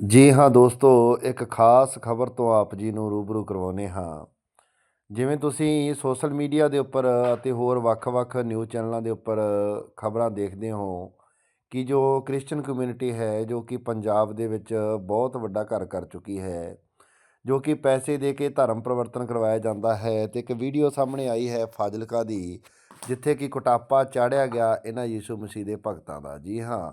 ਜੀ ਹਾਂ ਦੋਸਤੋ, ਇੱਕ ਖਾਸ ਖਬਰ ਤੋਂ ਆਪ ਜੀ ਨੂੰ ਰੂਬਰੂ ਕਰਵਾਉਂਦੇ ਹਾਂ। ਜਿਵੇਂ ਤੁਸੀਂ ਸੋਸ਼ਲ ਮੀਡੀਆ ਦੇ ਉੱਪਰ ਅਤੇ ਹੋਰ ਵੱਖ-ਵੱਖ ਨਿਊਜ਼ ਚੈਨਲਾਂ ਦੇ ਉੱਪਰ ਖਬਰਾਂ ਦੇਖਦੇ ਹੋ ਕਿ ਜੋ ਕ੍ਰਿਸਚੀਅਨ ਕਮਿਊਨਿਟੀ ਹੈ, ਜੋ ਕਿ ਪੰਜਾਬ ਦੇ ਵਿੱਚ ਬਹੁਤ ਵੱਡਾ ਘਰ ਕਰ ਚੁੱਕੀ ਹੈ, ਜੋ ਕਿ ਪੈਸੇ ਦੇ ਕੇ ਧਰਮ ਪਰਿਵਰਤਨ ਕਰਵਾਇਆ ਜਾਂਦਾ ਹੈ ਤੇ ਇੱਕ ਵੀਡੀਓ ਸਾਹਮਣੇ ਆਈ ਹੈ ਫਾਜ਼ਿਲਕਾ ਦੀ, ਜਿੱਥੇ ਕਿ ਕੁਟਾਪਾ ਚਾੜਿਆ ਗਿਆ ਇਹਨਾਂ ਯੀਸ਼ੂ ਮਸੀਹ ਦੇ ਭਗਤਾਂ ਦਾ। ਜੀ ਹਾਂ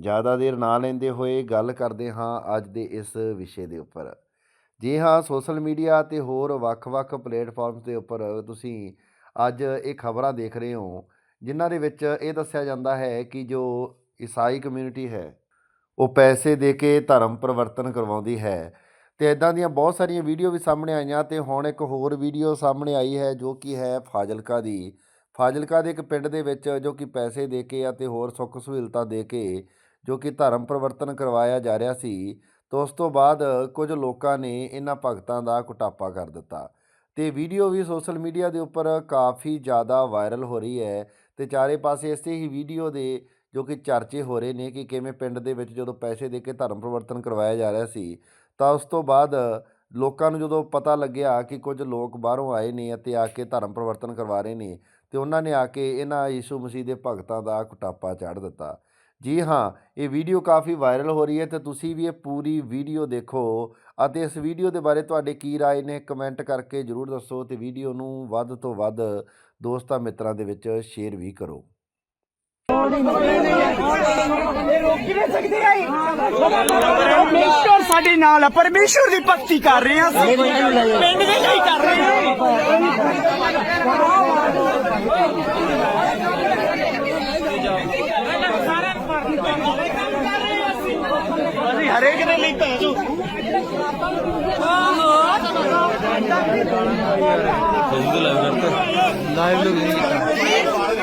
ਜ਼ਿਆਦਾ ਦੇਰ ਨਾ ਲੈਂਦੇ ਹੋਏ ਗੱਲ ਕਰਦੇ ਹਾਂ ਅੱਜ ਦੇ ਇਸ ਵਿਸ਼ੇ ਦੇ ਉੱਪਰ। ਜੀ ਹਾਂ, ਸੋਸ਼ਲ ਮੀਡੀਆ ਤੇ ਹੋਰ ਵੱਖ-ਵੱਖ ਪਲੇਟਫਾਰਮਸ ਦੇ ਉੱਪਰ ਤੁਸੀਂ ਅੱਜ ਇਹ ਖਬਰਾਂ ਦੇਖ ਰਹੇ ਹੋ, ਜਿਨ੍ਹਾਂ ਦੇ ਵਿੱਚ ਇਹ ਦੱਸਿਆ ਜਾਂਦਾ ਹੈ ਕਿ ਜੋ ਈਸਾਈ ਕਮਿਊਨਿਟੀ ਹੈ, ਉਹ ਪੈਸੇ ਦੇ ਕੇ ਧਰਮ ਪਰਿਵਰਤਨ ਕਰਵਾਉਂਦੀ ਹੈ। ਤੇ ਇਦਾਂ ਦੀਆਂ ਬਹੁਤ ਸਾਰੀਆਂ ਵੀਡੀਓ ਵੀ ਸਾਹਮਣੇ ਆਈਆਂ ਤੇ ਹੁਣ ਇੱਕ ਹੋਰ ਵੀਡੀਓ ਸਾਹਮਣੇ ਆਈ ਹੈ ਜੋ ਕਿ ਹੈ ਫਾਜ਼ਿਲਕਾ ਦੀ। ਫਾਜ਼ਿਲਕਾ ਦੇ ਇੱਕ ਪਿੰਡ ਦੇ ਵਿੱਚ ਜੋ ਕਿ ਪੈਸੇ ਦੇ ਕੇ ਅਤੇ ਹੋਰ ਸੁੱਖ ਸਹੂਲਤਾਂ ਦੇ ਕੇ ਜੋ ਕਿ ਧਰਮ ਪਰਿਵਰਤਨ ਕਰਵਾਇਆ ਜਾ ਰਿਹਾ ਸੀ, ਤਾਂ ਉਸ ਤੋਂ ਬਾਅਦ ਕੁਝ ਲੋਕਾਂ ਨੇ ਇਹਨਾਂ ਭਗਤਾਂ ਦਾ ਕੁਟਾਪਾ ਕਰ ਦਿੱਤਾ। ਤੇ ਵੀਡੀਓ ਵੀ ਸੋਸ਼ਲ ਮੀਡੀਆ ਦੇ ਉੱਪਰ ਕਾਫੀ ਜ਼ਿਆਦਾ ਵਾਇਰਲ ਹੋ ਰਹੀ ਹੈ ਤੇ ਚਾਰੇ ਪਾਸੇ ਇਸੇ ਹੀ ਵੀਡੀਓ ਦੇ ਜੋ ਕਿ ਚਰਚੇ ਹੋ ਰਹੇ ਨੇ ਕਿ ਕਿਵੇਂ ਪਿੰਡ ਦੇ ਵਿੱਚ ਜਦੋਂ ਪੈਸੇ ਦੇ ਕੇ ਧਰਮ ਪਰਿਵਰਤਨ ਕਰਵਾਇਆ ਜਾ ਰਿਹਾ ਸੀ, ਤਾਂ ਉਸ ਤੋਂ ਬਾਅਦ ਲੋਕਾਂ ਨੂੰ ਜਦੋਂ ਪਤਾ ਲੱਗਿਆ ਕਿ ਕੁਝ ਲੋਕ ਬਾਹਰੋਂ ਆਏ ਨੇ ਅਤੇ ਆ ਕੇ ਧਰਮ ਪਰਿਵਰਤਨ ਕਰਵਾ ਰਹੇ ਨੇ, ਤੇ ਉਹਨਾਂ ਨੇ ਆ ਕੇ ਇਹਨਾਂ ਯੀਸ਼ੂ ਮਸੀਹ ਦੇ ਭਗਤਾਂ ਦਾ ਕੁਟਾਪਾ ਚਾੜ ਦਿੱਤਾ। ਜੀ ਹਾਂ, ਇਹ ਵੀਡੀਓ ਕਾਫੀ ਵਾਇਰਲ ਹੋ ਰਹੀ ਹੈ ਤੇ ਤੁਸੀਂ ਵੀ ਇਹ ਪੂਰੀ ਵੀਡੀਓ ਦੇਖੋ ਅਤੇ ਇਸ ਵੀਡੀਓ ਦੇ ਬਾਰੇ ਤੁਹਾਡੇ ਕੀ ਰਾਏ ਨੇ ਕਮੈਂਟ ਕਰਕੇ ਜਰੂਰ ਦੱਸੋ ਤੇ ਵੀਡੀਓ ਨੂੰ ਵੱਧ ਤੋਂ ਵੱਧ ਦੋਸਤਾਂ ਮਿੱਤਰਾਂ ਦੇ ਵਿੱਚ ਸ਼ੇਅਰ ਵੀ ਕਰੋ। ਕਿਵੇਂ ਪਰਮੇਸ਼ਰ ਸਾਡੇ ਨਾਲ ਆ ਪਰਮੇਸ਼ਰ ਦੀ ਭਗਤੀ ਕਰ ਰਹੇ ਆ ਅਸੀਂ। ਪਿੰਡ ਦੇ ਲਈ ਕਰ ਰਹੇ ਆ ਅਸੀਂ ਹਰੇਕ ਦੇ ਲਈ ਭੇਜੋ ਲਾਈਵ ਲੋਕ ਨਹੀਂ ਕੀਤਾ